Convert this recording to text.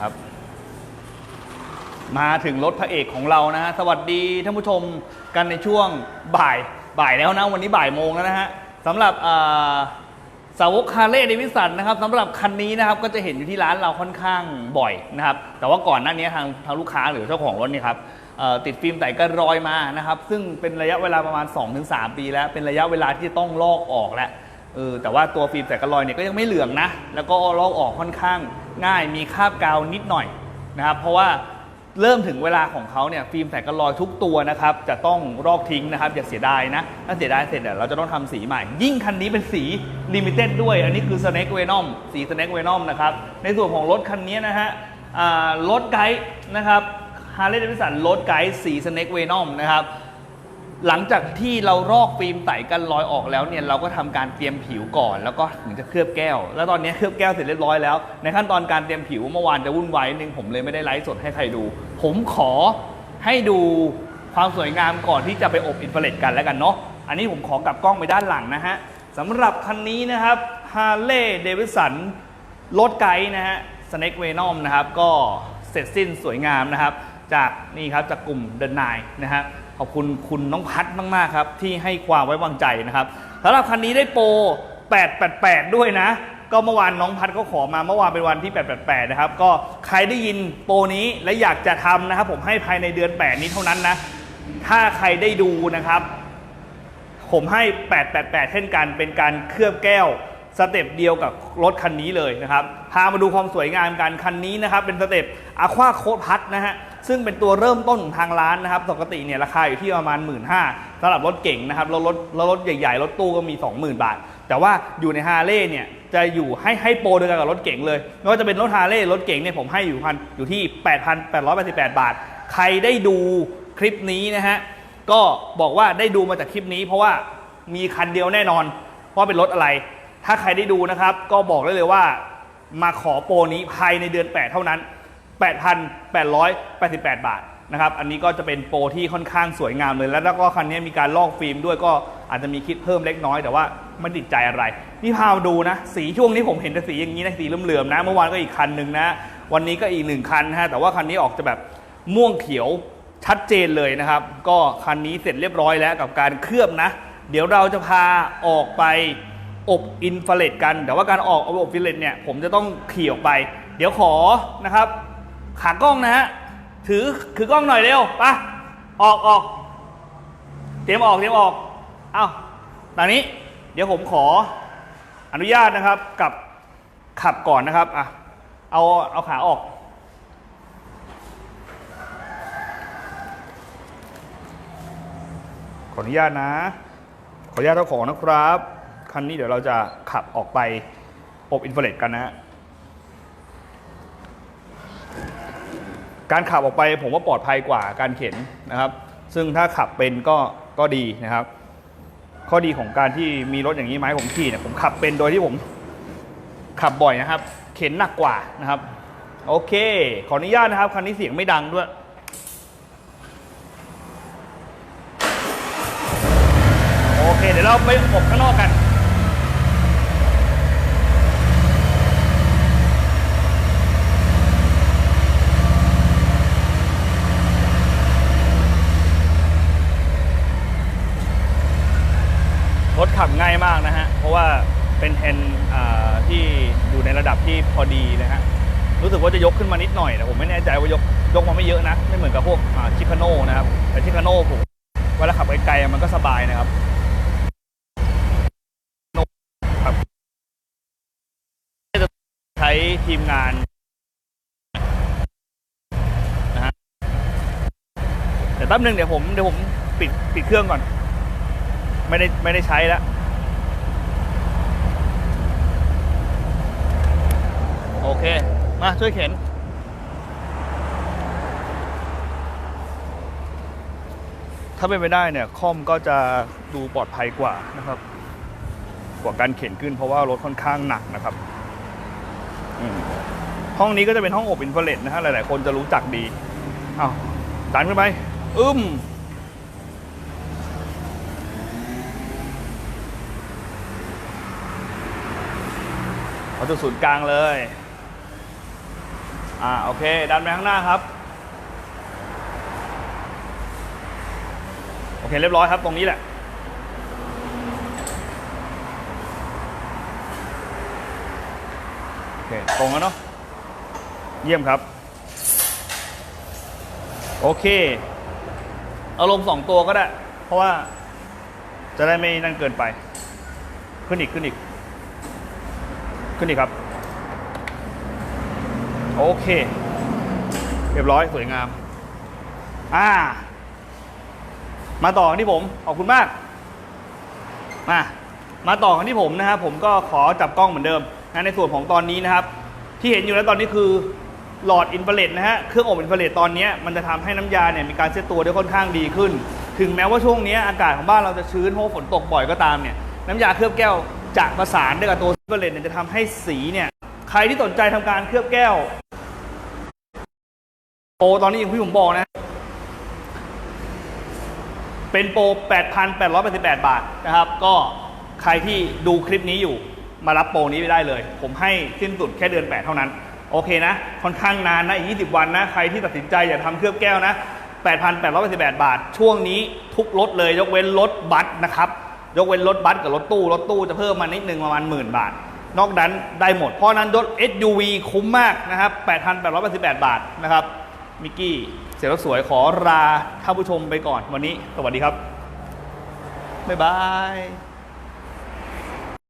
ครับ มาถึงรถพระเอกของเรานะฮะสวัสดีท่านผู้ชมกันในช่วงบ่ายบ่ายแล้วนะวันนี้บ่ายโมงแล้วนะฮะสำหรับสาวกคาร์เลย์เดวิสันนะครับสำหรับคันนี้นะครับก็จะเห็นอยู่ที่ร้านเราค่อนข้างบ่อยนะครับแต่ว่าก่อนหน้านี้ทางทางลูกค้าหรือเจ้าของรถนี่ครับติดฟิล์มใส่กันรอยมานะครับซึ่งเป็นระยะเวลาประมาณ 2-3 ปีแล้ว เป็นระยะเวลาที่จะต้องลอกออกแล้วเออแต่ว่าตัวฟิล์มใส่กันรอยเนี่ยก็ยังไม่เหลืองนะ แล้วก็ลอกออกค่อนข้าง ง่ายมีคราบกาวนิดหน่อยนะครับเพราะว่าเริ่มถึงเวลาของเขาเนี่ยฟิล์มใส่กันรอยทุกตัวนะครับจะต้องลอกทิ้งนะครับอย่าเสียดายนะถ้าเสียดายเสร็จเนี่ยเราจะต้องทำสีใหม่ ยิ่งคันนี้เป็นสีลิมิเต็ดด้วย อันนี้คือ Snake Venom สี Snake Venom นะครับในส่วนของรถคันนี้นะฮะรถไกด์นะครับ Harley Davidson รถไกด์สี Snake Venom นะครับ หลังจากที่เราลอกฟิล์มใสกันรอยออกแล้วเนี่ยเราก็ทำการเตรียมผิวก่อน แล้วก็ถึงจะเคลือบแก้ว แล้วตอนนี้เคลือบแก้วเสร็จเรียบร้อยแล้ว ในขั้นตอนการเตรียมผิวเมื่อวานจะวุ่นวายนึงผมเลยไม่ได้ไลฟ์สดให้ใครดู ผมขอให้ดูความสวยงามก่อนที่จะไปอบอินฟราเรดกันแล้วกันเนาะอันนี้ผมขอกลับกล้องไปด้านหลังนะฮะสำหรับคันนี้นะครับ Harley Davidson รถไกด์นะฮะ Snake Venom นะครับก็เสร็จสิ้นสวยงามนะครับ จากนี่ครับจากกลุ่มเดินนายนะฮะ ขอบคุณคุณน้องพัดมากๆครับที่ให้ความไว้วางใจนะครับสำหรับคันนี้ได้โปร 888 ด้วยนะ ก็เมื่อวานน้องพัดก็ขอมาเมื่อวานเป็นวันที่ 888 นะครับ ก็ใครได้ยินโปรนี้และอยากจะทำนะครับ ผมให้ภายในเดือน 8 นี้เท่านั้นนะ ถ้าใครได้ดูนะครับ ผมให้ 888 เช่นกันเป็นการเคลือบแก้ว สเต็ปเดียวกับรถคันนี้เลยนะครับ พามาดูความสวยงามกันคันนี้นะครับ เป็นสเต็ปอะควาโคพัทนะฮะ ซึ่งเป็นตัวเริ่มต้นของทางร้านนะครับ ปกติเนี่ยราคาอยู่ที่ประมาณ 1 5ื่นสำหรับรถเก่งนะครับแล้วรถแล้วรถใหญ่ๆ รถตู้ก็มี 20,000 บาท แต่ว่าอยู่ในฮาร์เลย์เนี่ยจะอยู่ให้ให้โปรเดียวกันกับรถเก่งเลยไม่ว่าจะเป็นรถฮาร์เลย์รถเก่งเนี่ยผมให้อยู่พันอยู่ที่ 8,888 บาท ใครได้ดูคลิปนี้นะฮะก็บอกว่าได้ดูมาจากคลิปนี้ เพราะว่ามีคันเดียวแน่นอนว่าเป็นรถอะไร ถ้าใครได้ดูนะครับ ก็บอกได้เลยว่ามาขอโปรนี้ภายในเดือน 8 เท่านั้น 8,888 บาทนะครับ อันนี้ก็จะเป็นโปรที่ค่อนข้างสวยงามเลย แล้วก็คันนี้มีการลอกฟิล์มด้วยก็อาจจะมีคิดเพิ่มเล็กน้อยแต่ว่าไม่ติดใจอะไร นี่พามาดูนะ สีช่วงนี้ผมเห็นแต่สีอย่างนี้นะสีเหลื่อมๆนะ เมื่อวานก็อีกคันหนึ่งนะ วันนี้ก็อีกหนึ่งคันฮะแต่ว่าคันนี้ออกจะแบบม่วงเขียวชัดเจนเลยนะครับ ก็คันนี้เสร็จเรียบร้อยแล้วกับการเคลือบนะ เดี๋ยวเราจะพาออกไป อบอินฟราเรดกัน แต่ว่าการออกอบอินฟราเรดเนี่ยผมจะต้องขี่ออกไป เดี๋ยวขอนะครับขากล้องนะฮะถือคือกล้องหน่อยเร็วไปะออกออกเตรียมออกเตรียมออกเอ้าตอนนี้เดี๋ยวผมขออนุญาตนะครับกับขับก่อนนะครับอะเอาเอาขาออก ขออนุญาตนะ ขออนุญาตเจ้าของนะครับ คันนี้เดี๋ยวเราจะขับออกไปอบอินฟราเรดกันนะฮะการขับออกไปผมว่าปลอดภัยกว่าการเข็นนะครับ ซึ่งถ้าขับเป็นก็ก็ดีนะครับ ข้อดีของการที่มีรถอย่างนี้ไหมาให้ผมขี่เนี่ยผมขับเป็นโดยที่ผมขับบ่อยนะครับ เข็นหนักกว่านะครับ โอเค ขออนุญาตนะครับคันนี้เสียงไม่ดังด้วยโอเค เดี๋ยวเราไปอบข้างนอกกัน ขับง่ายมากนะฮะ เพราะว่าเป็นแฮนด์ที่อยู่ในระดับที่พอดีนะฮะ รู้สึกว่าจะยกขึ้นมานิดหน่อยแต่ผมไม่แน่ใจว่ายกยกมาไม่เยอะนะ ไม่เหมือนกับพวกชิคาโน่นะครับ แต่ชิคาโน่ผมเวลาขับไกลๆมันก็สบายนะครับจะใช้ทีมงานนะฮะแต่แป๊บนึงเดี๋ยวผมเดี๋ยวผมปิดปิดเครื่องก่อน ไม่ได้ไม่ได้ใช้แล้ว โอเค มาช่วยเข็น ถ้าเป็นไปได้เนี่ยคอมก็จะดูปลอดภัยกว่านะครับ กว่าการเข็นขึ้นเพราะว่ารถค่อนข้างหนักนะครับห้องนี้ก็จะเป็นห้องอบอินฟราเรดนะฮะหลาย ๆ คนจะรู้จักดีอ้าวดันขึ้นไปอึ้มเอาจุดศูนย์กลางเลย อ่าโอเค ดันไปข้างหน้าครับ โอเคเรียบร้อยครับตรงนี้แหละ โอเค ตรงแล้วเนาะเยี่ยมครับ โอเค เอาลงสองตัวก็ได้ เพราะว่าจะได้ไม่นั่นเกินไป ขึ้นอีกขึ้นอีก ขึ้นอีกครับ โอเค เรียบร้อยสวยงาม อ่า มาต่อกันที่ผม ขอบคุณมาก มามาต่อกันที่ผมนะครับผมก็ขอจับกล้องเหมือนเดิมนะในส่วนของตอนนี้นะครับ ที่เห็นอยู่แล้วตอนนี้คือหลอดอินฟราเรดนะฮะเครื่องอบอินฟราเรดตอนนี้มันจะทำให้น้ำยาเนี่ยมีการเซตตัวได้ค่อนข้างดีขึ้น ถึงแม้ว่าช่วงนี้อากาศของบ้านเราจะชื้นเพราะฝนตกบ่อยก็ตามเนี่ยน้ำยาเคลือบแก้วจะประสานด้วยกับตัวอินฟราเรดเนี่ยจะทำให้สีเนี่ยใครที่สนใจทำการเคลือบแก้ว โปรตอนนี้อย่างที่ผมบอกนะ เป็นโปร 8,888 บาทนะครับ ก็ใครที่ดูคลิปนี้อยู่มารับโปรนี้ไปได้เลย ผมให้สิ้นสุดแค่เดือน 8 เท่านั้น โอเคนะ ค่อนข้างนานนะอีก 20 วันนะ ใครที่ตัดสินใจอยากทำเคลือบแก้วนะ 8,888 บาท ช่วงนี้ทุกรถเลย ยกเว้นรถบัสนะครับ ยกเว้นรถบัสกับรถตู้ รถตู้จะเพิ่มมานิดนึงประมาณหมื่นบาทนอกนั้นได้หมด เพราะฉะนั้นรถ SUV คุ้มมากนะครับ 8,888 บาทนะครับ มิกกี้เสียรถสวยขอลาท่านผู้ชมไปก่อนวันนี้ สวัสดีครับ บ๊ายบาย